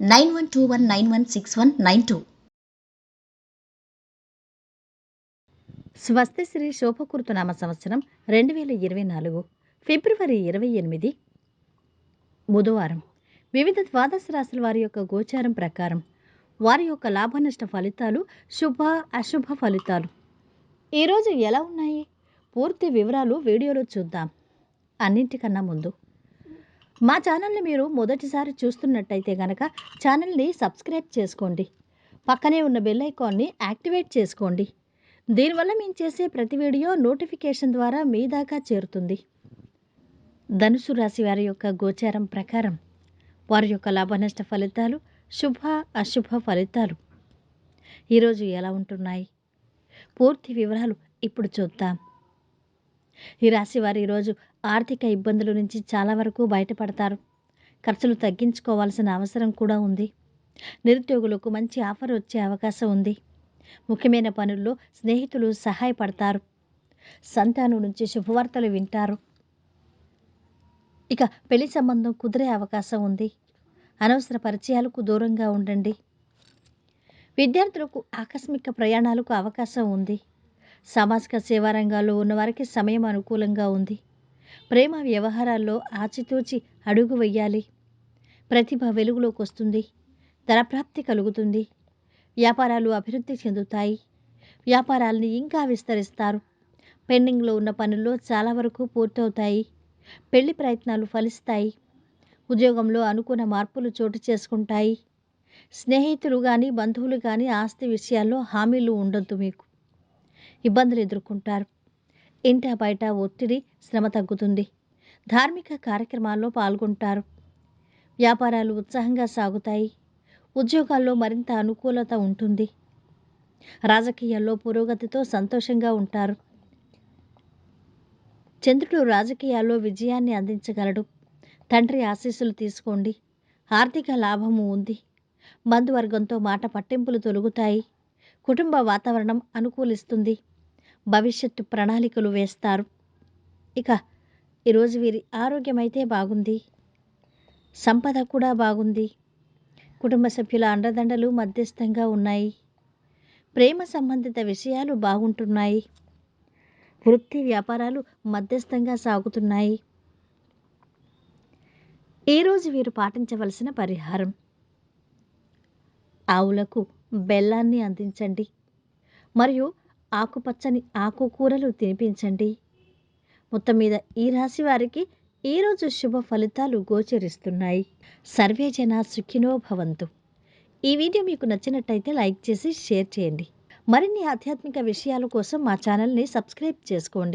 nine one two one nine one six one nine two. స్వస్తి శ్రీ శోభకృతనామ సంవత్సరం రెండు వేల ఇరవై నాలుగు ఫిబ్రవరి ఇరవై ఎనిమిది బుధవారం. వివిధ ద్వాదశ రాశుల వారి యొక్క గోచారం ప్రకారం వారి యొక్క లాభనష్ట ఫలితాలు శుభ అశుభ ఫలితాలు. ఈరోజు ఎలా ఉన్నాయి? పూర్తి వివరాలు వీడియోలో చూద్దాం. అన్నింటికన్నా ముందు మా ఛానల్ని మీరు మొదటిసారి చూస్తున్నట్టయితే కనుక ఛానల్ని సబ్స్క్రైబ్ చేసుకోండి. పక్కనే ఉన్న బెల్ ఐకాన్ని యాక్టివేట్ చేసుకోండి. దీనివల్ల మేము చేసే ప్రతి వీడియో నోటిఫికేషన్ ద్వారా మీ దాకా చేరుతుంది. ధనుసు రాశి వారి యొక్క గోచారం ప్రకారం వారి యొక్క లాభనష్ట ఫలితాలు శుభ అశుభ ఫలితాలు ఈరోజు ఎలా ఉంటున్నాయి? పూర్తి వివరాలు ఇప్పుడు చూద్దాం. ఈ రాశి వారు ఈరోజు ఆర్థిక ఇబ్బందుల నుంచి చాలా వరకు బయటపడతారు. ఖర్చులు తగ్గించుకోవాల్సిన అవసరం కూడా ఉంది. నిరుద్యోగులకు మంచి ఆఫర్ వచ్చే అవకాశం ఉంది. ముఖ్యమైన పనుల్లో స్నేహితులు సహాయపడతారు. సంతానం నుంచి శుభవార్తలు వింటారు. ఇక పెళ్ళి సంబంధం కుదిరే అవకాశం ఉంది. అనవసర పరిచయాలకు దూరంగా ఉండండి. విద్యార్థులకు ఆకస్మిక ప్రయాణాలకు అవకాశం ఉంది. సామాజిక సేవా రంగాల్లో ఉన్నవారికి సమయం అనుకూలంగా ఉంది. ప్రేమ వ్యవహారాల్లో ఆచితూచి అడుగు వెయ్యాలి ప్రతిభ వెలుగులోకి వస్తుంది. ధనప్రాప్తి కలుగుతుంది. వ్యాపారాలు అభివృద్ధి చెందుతాయి. వ్యాపారాలని ఇంకా విస్తరిస్తారు. పెండింగ్లో ఉన్న పనుల్లో చాలా వరకు పూర్తవుతాయి. పెళ్ళి ప్రయత్నాలు ఫలిస్తాయి. ఉద్యోగంలో అనుకున్న మార్పులు చోటు చేసుకుంటాయి. స్నేహితులు కానీ బంధువులు కానీ ఆస్తి విషయాల్లో హామీలు ఉండొద్దు మీకు. ఇబ్బందులు ఎదుర్కొంటారు. ఇంట బయట ఒత్తిడి శ్రమ తగ్గుతుంది. ధార్మిక కార్యక్రమాల్లో పాల్గొంటారు. వ్యాపారాలు ఉత్సాహంగా సాగుతాయి. ఉద్యోగాల్లో మరింత అనుకూలత ఉంటుంది. రాజకీయాల్లో పురోగతితో సంతోషంగా ఉంటారు. చంద్రుడు రాజకీయాల్లో విజయాన్ని అందించగలడు. తండ్రి ఆశీస్సులు తీసుకోండి. ఆర్థిక లాభము ఉంది. బంధువర్గంతో మాట పట్టింపులు తొలుగుతాయి. కుటుంబ వాతావరణం అనుకూలిస్తుంది. భవిష్యత్తు ప్రణాళికలు వేస్తారు. ఇక ఈరోజు వీరి ఆరోగ్యం అయితే బాగుంది. సంపద కూడా బాగుంది. కుటుంబ సభ్యుల అండదండలు మధ్యస్థంగా ఉన్నాయి. ప్రేమ సంబంధిత విషయాలు బాగుంటున్నాయి. వృత్తి వ్యాపారాలు మధ్యస్థంగా సాగుతున్నాయి. ఈరోజు వీరు పాటించవలసిన పరిహారం. ఆవులకు బెల్లాన్ని అందించండి. మరియు ఆకుపచ్చని ఆకుకూరలు తినిపించండి. మొత్తం మీద ఈ రాశి వారికి ఈరోజు శుభ ఫలితాలు గోచరిస్తున్నాయి. సర్వే జన సుఖినో భవంతు. ఈ వీడియో మీకు నచ్చినట్టయితే లైక్ చేసి షేర్ చేయండి. మరిన్ని ఆధ్యాత్మిక విషయాల కోసం మా ఛానల్ని సబ్స్క్రైబ్ చేసుకోండి.